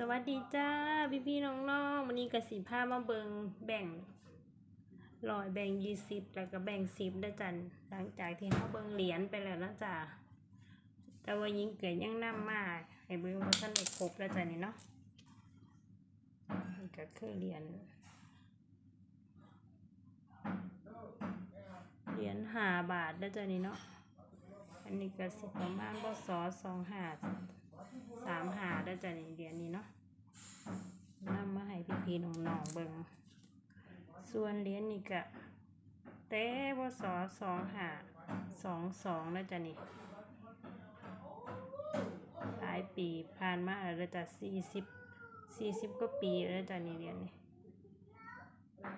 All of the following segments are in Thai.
สวัสดีจ้าพี่พี่ๆน้องวันนี้กสิภามาเบิงแบ่งลอยแบ่งยี่สิบแล้วก็แบ่งสิบด้จันหลังจากที่เขาเบิงเหรียญไปแล้วนะจ้าแต่ว่ายิงเกิดยังนำมากให้เบิงว่าท่านได้ครบแล้วจ้ะนี่เนาะนี่ก็คือเหรียญเหรียญหาบาทได้อจ้ะนี่เนาะอันนี้ก็สิประมาณบศสองหา สามหาได้จ้ะนี่เดือนนี้เนาะนำมาให้พี่พี่ๆน้องเบิงส่วนเหรียญนี่ก็เต้บศสองหาสองสองแล้วจ้ะนี่หลายปีผ่านมาแล้วจ้ะสี่สิบสี่สิบกว่าปีแล้วจ้ะนี่เหรียญนี่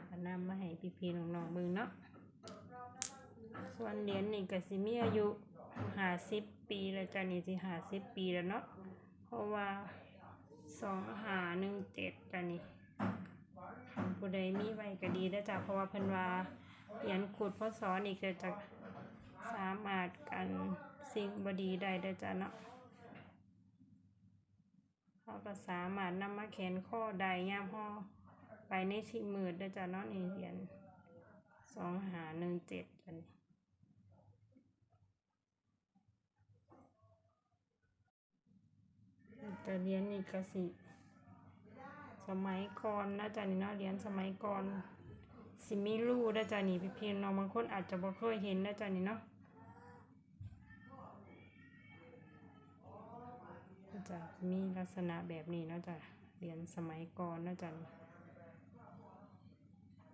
ก็นำมาให้พี่พี่ๆน้องเบิ่งเนาะส่วนเหรียญนี่ก็สิมีอายุห้าสิบปีแล้วจ้ะนี่สิห้าสิบปีแล้วเนาะ เพราะว่าสองหาหนึ่งเจ็ดจ้ะนี่ผู้ใดมีไว้ก็ดีได้จ้ะเพราะว่าเพิ่นว่าเหรียญขุดพ่อสอนอีกก็จะสามารถกันสิ่งบดีได้ได้จ้ะเนาะเขาก็สามารถนำมาแขนข้อได้ย่ามห่อไปในที่มืดได้จ้ะเนาะนี่เหรียญสองหาหนึ่งเจ็ดจ้ะนี่ แต่เรียนนี่กสิสมัยก่อนนะจ๊ะนี่เนาะเรียนสมัยก่อนสิมีรูนะจ๊ะนี่พี่พี่น้องบางคนอาจจะบ่เคยเห็นนะจ๊ะนี่เนาะนะจ๊ะมีลักษณะแบบนี้นาะจ๊ะเรียนสมัยก่อนนะจ๊ะนี่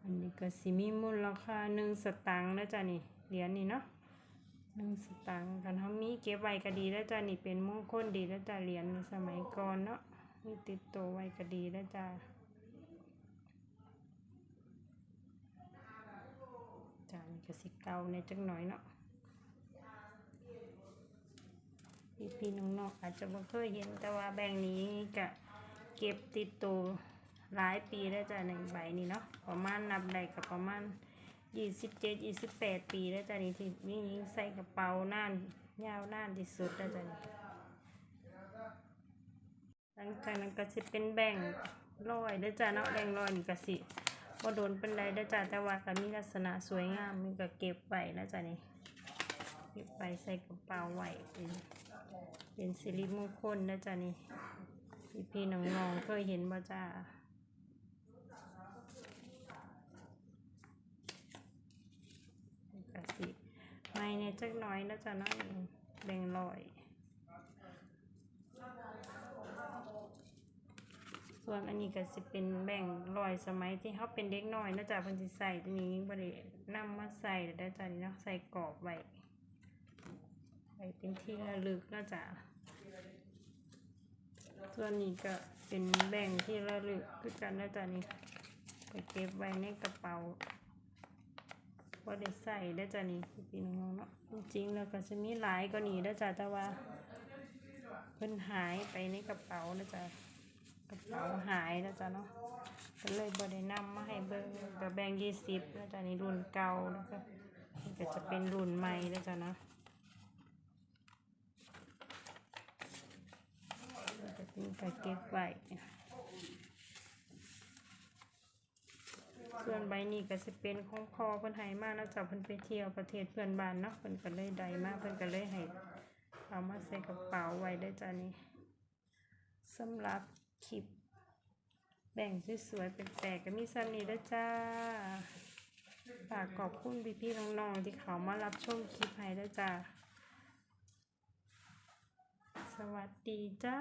อันนี้ก็สิมีมูลราคาหนึ่งสตางค์นะจ๊ะนี่เหรียญนี่เนาะ หนึ่งสตางค์กันเขามีเก็บไว้ก็ดีแล้วจ้านี่เป็นมงคลดีแล้วจ้าเหรียญในสมัยก่อนเนาะมีติดตัวไว้ก็ดีแล้วจ้าจ้านี่ก็สิเก่าในจักหน่อยเนาะพี่พี่น้องๆอาจจะบ่เคยเห็นแต่ว่าแบงนี้ก็เก็บติดตัวหลายปีแล้วจ้าในใบนี้เนาะประมาณนับได้ก็ประมาณ ยี่สิบเจ็ดยี่สิบแปดปีแล้วจ้ะนี่ที่มีใส่กระเป๋าน่านยาวน่านที่สุดแล้วจ้ะนี่หลังจากนั้นก็สิเป็นแบ่งค์ร้อยแล้วจ้ะเนาะแบ่งค์ร้อยนี่ก็สิบ่โดนเป็นไรแล้วจ้ะแต่ว่าก็มีลักษณะสวยงามมีก็เก็บไว้แล้วจ้ะนี่เก็บไว้ใส่กระเป๋าไว้เป็นเป็นสิริมงคลแล้วจ้ะนี่พี่พี่ๆน้องๆเคยเห็นบ่จ้า กะสิไม่ เนี่ยจักหน้อยนะจ๊ะน้อยแบ่งร้อยส่วนอันนี้ก็สิเป็นแบ่งร้อยสมัยที่เขาเป็นเด็กน้อยนะจ๊ะเพิ่นสิใส่ตัวนี้บ่ได้นำมาใส่ได้จ้ะนี่เนาะใส่กรอบไว้ไว้เป็นที่ระลึกนะจ๊ะส่วนนี้ก็เป็นแบ่งที่ระลึกคือกันนะจ๊ะนี่ก็เก็บไว้ในกระเป๋า ว่ได้ใส่ได้จ้ะนี่พี่น้องเนาะจริงๆแล้วก็จะมีหลายกว่านี้ได้จ้ะแต่ว่าเพิ่นหายไปในกระเป๋านะจ๊ะกระเป๋าหายนะจ๊ะเนาะก็เลยบ่ได้นำมาให้เบิ่งก็แบ่งยี่สิบนะจ๊ะนี่รุ่นเก่าแล้วก็ก็จะเป็นรุ่นใหม่นะจ๊ะเนาะแล้วก็เป็นก็เก็บไว้ ส่วนใบนี้ก็จะเป็นของพอเพิ่นให้มาแล้วจากเพิ่นไปเที่ยวประเทศเพื่อนบ้านเนาะเพิ่นก็เลยได้มาเพิ่นก็เลยให้เอามาใส่กระเป๋าไว้ได้จ้านี่สำหรับคลิปแบ่งสวยๆแปลกๆก็มีซ้ำนี้ด้วยจ้าฝากขอบคุณพี่ๆน้องๆที่เขามารับชมคลิปให้ได้จ้าสวัสดีจ้า